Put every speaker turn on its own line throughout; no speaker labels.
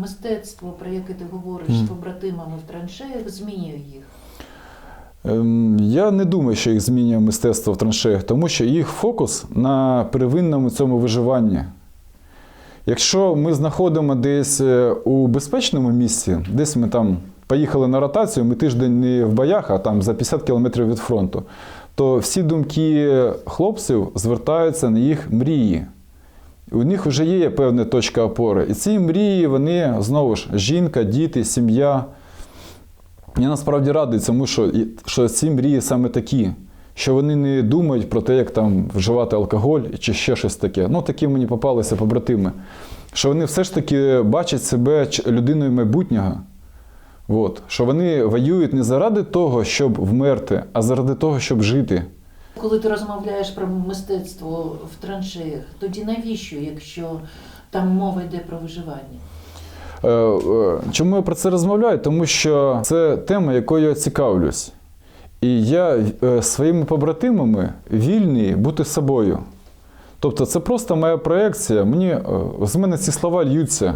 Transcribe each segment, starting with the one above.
Мистецтво, про яке ти говориш з побратимами в траншеях, змінює їх.
Ем, Я не думаю, що їх змінює мистецтво в траншеях, тому що їх фокус на первинному цьому виживанні. Якщо ми знаходимо десь е, у безпечному місці, десь ми там поїхали на ротацію, ми тиждень не в боях, а там за 50 кілометрів від фронту, то всі думки хлопців звертаються на їх мрії. У них вже є певна точка опори. І ці мрії, вони знову ж жінка, діти, сім'я. Я насправді радий цьому, що, що ці мрії саме такі, що вони не думають про те, як там вживати алкоголь чи ще щось таке. Ну, такі мені попалися побратими. Що вони все ж таки бачать себе людиною майбутнього. От. Що вони воюють не заради того, щоб вмерти, а заради того, щоб жити.
Коли ти розмовляєш про мистецтво в траншеях, тоді навіщо, якщо там мова йде про виживання?
Е, е, Чому я про це розмовляю? Тому що це тема, якою я цікавлюсь. І я е, своїми побратимами вільний бути собою. Тобто це просто моя проекція. Мені, з мене ці слова льються.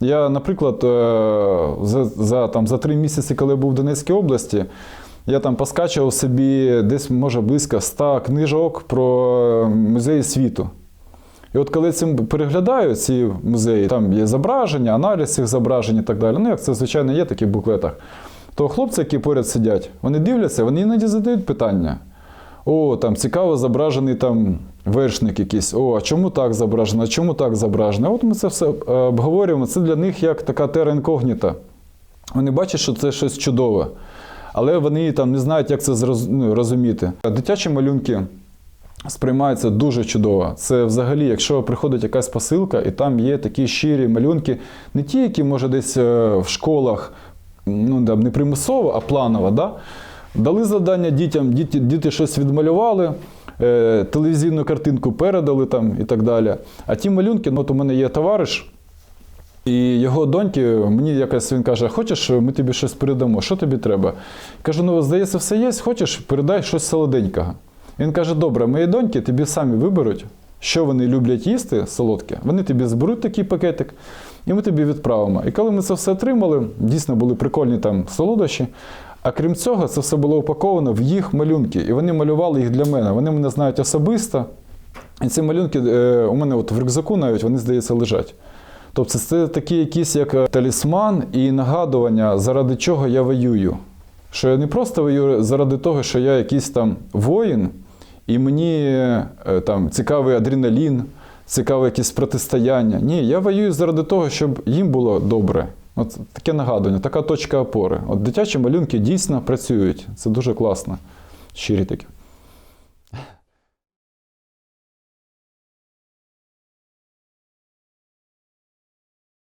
Я, наприклад, за, за, там, за три місяці, коли я був в Донецькій області, я там поскачував собі десь, може, близько 100 книжок про музеї світу. І от коли цим переглядаю ці музеї, там є зображення, аналіз цих зображень і так далі. Ну, як це, звичайно, є в таких буклетах. То хлопці, які поряд сидять, вони дивляться, вони іноді задають питання. О, там цікаво зображений там вершник якийсь. О, а чому так зображено? А чому так зображено? От ми це все е, обговорюємо. Це для них як така тера інкогніта. Вони бачать, що це щось чудове. Але вони там не знають, як це ну, розуміти. Дитячі малюнки сприймаються дуже чудово. Це взагалі, якщо приходить якась посилка, і там є такі щирі малюнки, не ті, які може десь е, в школах, ну не примусово, а планово. Да? Дали завдання дітям, діти, діти щось відмалювали. е, Телевізійну картинку передали там і так далі. А ті малюнки, ну, от у мене є товариш, і його доньки, мені якось він каже: хочеш, ми тобі щось передамо, що тобі треба? Кажу, ну здається, все є, хочеш, передай щось солоденького. Він каже: добре, мої доньки тобі самі виберуть, що вони люблять їсти солодке. Вони тобі зберуть такий пакетик, і ми тобі відправимо. І коли ми це все отримали, дійсно були прикольні там солодощі. А крім цього, це все було упаковано в їх малюнки, і вони малювали їх для мене. Вони мене знають особисто. І ці малюнки е, у мене от в рюкзаку навіть вони, здається, лежать. Тобто це такі якісь як е, талісман і нагадування, заради чого я воюю. Що я не просто воюю заради того, що я якийсь там воїн, і мені е, там цікавий адреналін, цікаве якесь протистояння. Ні, я воюю заради того, щоб їм було добре. От таке нагадування, така точка опори. От дитячі малюнки дійсно працюють. Це дуже класно. Щирі такі.